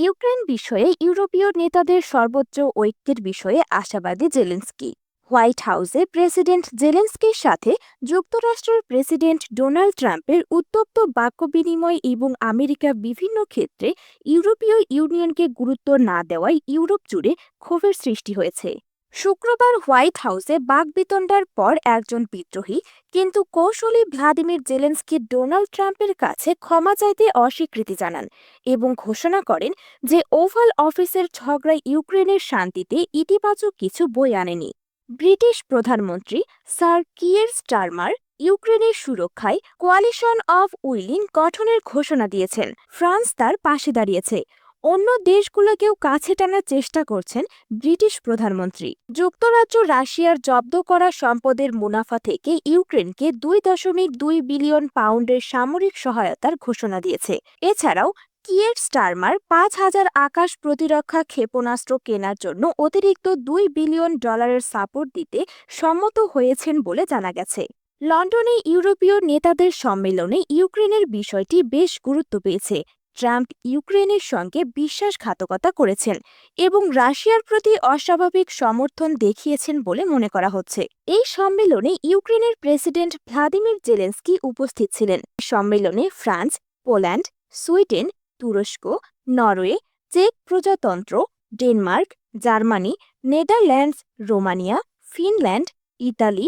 Ukraine বিষয়ে ইউরোপীয় নেতাদের সর্বোচ্চ ঐক্যের বিষয়ে আশাবাদী জেলেন্সকি। হোয়াইট হাউসে প্রেসিডেন্ট জেলেন্সকির সাথে যুক্তরাষ্ট্রের প্রেসিডেন্ট ডোনাল্ড ট্রাম্পের উত্তপ্ত বাক্য বিনিময় এবং আমেরিকা বিভিন্ন ক্ষেত্রে ইউরোপীয় ইউনিয়নকে গুরুত্ব না দেওয়ায় ইউরোপ জুড়ে ক্ষোভের সৃষ্টি হয়েছে। শুক্রবার হোয়াইট হাউসে বাকবিতণ্ডার পর একজন বিদ্রোহী কিন্তু কৌশলী ভ্লাদিমির জেলেন্সকি ডোনাল্ড ট্রাম্পের কাছে ক্ষমা চাইতে অস্বীকৃতি জানান এবং ঘোষণা করেন যে ওভাল অফিসের ঝগড়ায় ইউক্রেনের শান্তিতে ইতিবাচক কিছু বই আনেনি। ব্রিটিশ প্রধানমন্ত্রী স্যার কিয়ের স্টারমার ইউক্রেনের সুরক্ষায় কোয়ালিশন অফ উইলিং গঠনের ঘোষণা দিয়েছেন। ফ্রান্স তার পাশে দাঁড়িয়েছে। অন্য দেশগুলোকেও কাছে টানার চেষ্টা করছেন ব্রিটিশ প্রধানমন্ত্রী। যুক্তরাজ্য রাশিয়ার জব্দ করা সম্পদের মুনাফা থেকে ইউক্রেনকে দুই দশমিক দুই বিলিয়ন পাউন্ডের সামরিক সহায়তার ঘোষণা দিয়েছে। এছাড়াও, কিয়ের স্টারমার পাঁচ হাজার আকাশ প্রতিরক্ষা ক্ষেপণাস্ত্র কেনার জন্য অতিরিক্ত দুই বিলিয়ন ডলারের সাপোর্ট দিতে সম্মত হয়েছেন বলে জানা গেছে। লন্ডনে ইউরোপীয় নেতাদের সম্মেলনে ইউক্রেনের বিষয়টি বেশ গুরুত্ব পেয়েছে। ট্রাম্প ইউক্রেনের সঙ্গে বিশ্বাসঘাতকতা করেছেন এবং রাশিয়ার প্রতি অস্বাভাবিক সমর্থন দেখিয়েছেন বলে মনে করা হচ্ছে। এই সম্মেলনে ইউক্রেনের প্রেসিডেন্ট ভ্লাদিমির জেলেন্সকি উপস্থিত ছিলেন। সম্মেলনে ফ্রান্স, পোল্যান্ড, সুইডেন, তুরস্ক, নরওয়ে, চেক প্রজাতন্ত্র, Denmark, Germany, Netherlands, Romania, Finland, Italy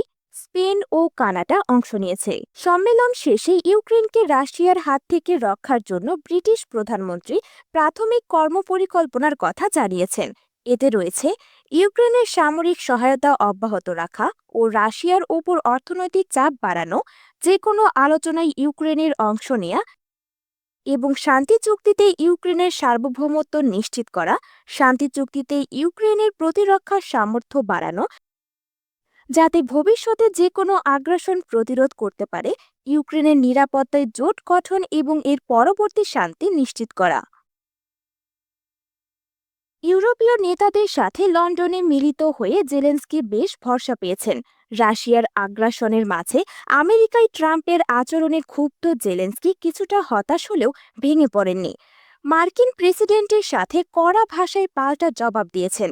Spain ও কানাডা অংশ নিয়েছে। সম্মেলন শেষে ইউক্রেনকে রাশিয়ার হাত থেকে রক্ষার জন্য ব্রিটিশ প্রধানমন্ত্রী প্রাথমিক কর্মপরিকল্পনার কথা জানিয়েছেন। এতে রয়েছে, ইউক্রেনের সামরিক সহায়তা অব্যাহত রাখা ও রাশিয়ার ওপর অর্থনৈতিক চাপ বাড়ানো যে কোনো আলোচনায় ইউক্রেনের অংশ নেয়া এবং শান্তি চুক্তিতে ইউক্রেনের সার্বভৌমত্ব নিশ্চিত করা, শান্তি চুক্তিতে ইউক্রেনের প্রতিরক্ষার সামর্থ্য বাড়ানো যাতে ভবিষ্যতে যে কোনো আগ্রাসন প্রতিরোধ করতে পারে, ইউক্রেনের নিরাপত্তায় জোট গঠন এবং এর পরবর্তী শান্তি নিশ্চিত করা। ইউরোপীয় নেতাদের সাথে লন্ডনে মিলিত হয়ে জেলেন্সকি বেশ ভরসা পেয়েছেন। রাশিয়ার আগ্রাসনের মাঝে আমেরিকায় ট্রাম্পের আচরণে ক্ষুব্ধ জেলেন্সকি কিছুটা হতাশ হলেও ভেঙে পড়েননি। মার্কিন প্রেসিডেন্টের সাথে কড়া ভাষায় পাল্টা জবাব দিয়েছেন।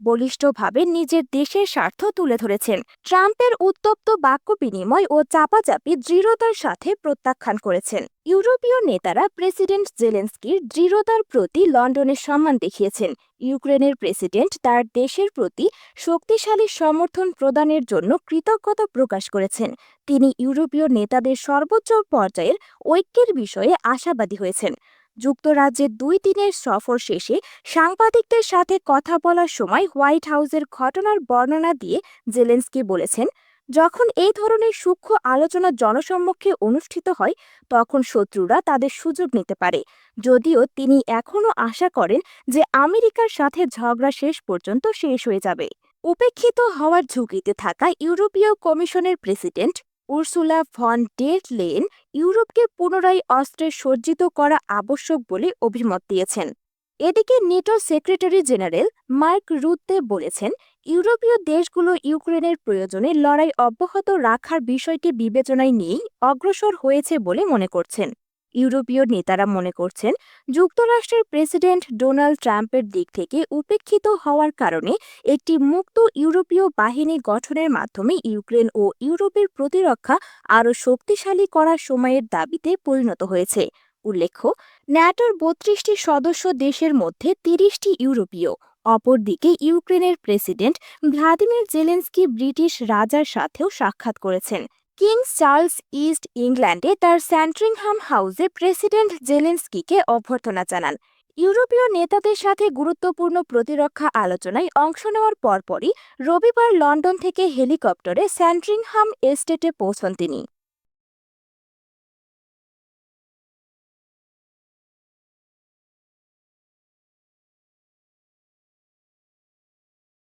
বলিষ্ঠভাবে নিজের দেশের স্বার্থ তুলে ধরেছেন। ট্রাম্পের উত্তপ্ত বাক্য বিনিময় ও চাপাচাপি দৃঢ়তার সাথে প্রত্যাখ্যান করেছেন। ইউরোপীয় নেতারা প্রেসিডেন্ট জেলেন্সকির দৃঢ়তার প্রতি লন্ডনের সম্মান দেখিয়েছেন। ইউক্রেনের প্রেসিডেন্ট তার দেশের প্রতি শক্তিশালী সমর্থন প্রদানের জন্য কৃতজ্ঞতা প্রকাশ করেছেন। তিনি ইউরোপীয় নেতাদের সর্বোচ্চ পর্যায়ের ঐক্যের বিষয়ে আশাবাদী হয়েছেন। যুক্তরাজ্যের দুই দিনের সফর শেষে সাংবাদিকদের সাথে কথা বলার সময় হোয়াইট হাউসের ঘটনার বর্ণনা দিয়ে জেলেন্সকি বলেছেন, যখন এই ধরনের সূক্ষ্ম আলোচনা জনসম্মুখে অনুষ্ঠিত হয়, তখন শত্রুরা তাদের সুযোগ নিতে পারে। যদিও তিনি এখনও আশা করেন যে আমেরিকার সাথে ঝগড়া শেষ পর্যন্ত শেষ হয়ে যাবে। উপেক্ষিত হওয়ার ঝুঁকিতে থাকা ইউরোপীয় কমিশনের president Ursula von der Leyen ইউরোপকে পুনরায় অস্ত্রে সজ্জিত করা আবশ্যক বলে অভিমত দিয়েছেন। এদিকে NATO secretary general Mark Rutte বলেছেন, ইউরোপীয় দেশগুলো ইউক্রেনের প্রয়োজনে লড়াই অব্যাহত রাখার বিষয়টি বিবেচনায় নিয়েই অগ্রসর হয়েছে বলে মনে করছেন। ইউরোপীয় নেতারা মনে করছেন, যুক্তরাষ্ট্রের প্রেসিডেন্ট ডোনাল্ড ট্রাম্পের দিক থেকে উপেক্ষিত হওয়ার কারণে একটি মুক্ত ইউরোপীয় বাহিনী গঠনের মাধ্যমে ইউক্রেন ও ইউরোপের প্রতিরক্ষা আরও শক্তিশালী করার সময়ের দাবিতে পরিণত হয়েছে। উল্লেখ্য, ন্যাটোর বত্রিশটি সদস্য দেশের মধ্যে তিরিশটি ইউরোপীয়, অপরদিকে ইউক্রেনের প্রেসিডেন্ট ভ্লাদিমির জেলেন্সকি ব্রিটিশ রাজার সাথেও সাক্ষাৎ করেছেন। কিংস চার্লস ইস্ট ইংল্যান্ডে তার স্যান্ট্রিংহাম হাউসে প্রেসিডেন্ট জেলেন্সকিকে অভ্যর্থনা জানান। ইউরোপীয় নেতাদের সাথে গুরুত্বপূর্ণ প্রতিরক্ষা আলোচনায় অংশ নেওয়ার পরপরই রবিবার লন্ডন থেকে হেলিকপ্টারে স্যান্ট্রিংহাম এস্টেটে পৌঁছন তিনি।